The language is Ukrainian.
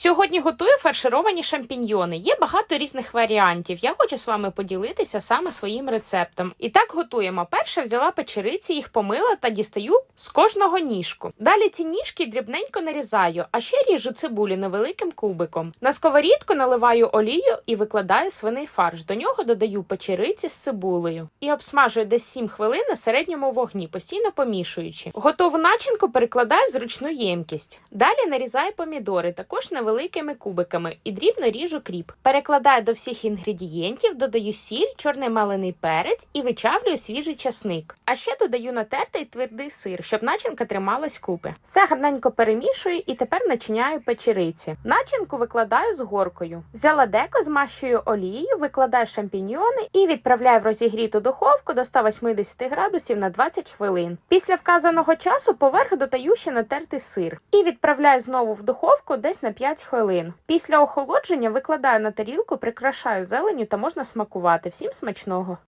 Сьогодні готую фаршировані шампіньйони. Є багато різних варіантів. Я хочу з вами поділитися саме своїм рецептом. І так готуємо. Перше взяла печериці, їх помила та дістаю з кожного ніжку. Далі ці ніжки дрібненько нарізаю, а ще ріжу цибулю невеликим кубиком. На сковорідку наливаю олію і викладаю свиний фарш. До нього додаю печериці з цибулею і обсмажую десь 7 хвилин на середньому вогні, постійно помішуючи. Готову начинку перекладаю в зручну ємкість. Далі нарізаю помідори, також невеликими кубиками, і дрібно ріжу кріп. Перекладаю до всіх інгредієнтів, додаю сіль, чорний малений перець і вичавлюю свіжий часник. А ще додаю натертий твердий сир, щоб начинка трималась купи. Все гарненько перемішую і тепер начиняю печериці. Начинку викладаю з горкою. Взяла деко, змащую олією, викладаю шампіньйони і відправляю в розігріту духовку до 180 градусів на 20 хвилин. Після вказаного часу поверх додаю ще натертий сир і відправляю знову в духовку десь на 5 хвилин. Після охолодження викладаю на тарілку, прикрашаю зеленю та можна смакувати. Всім смачного!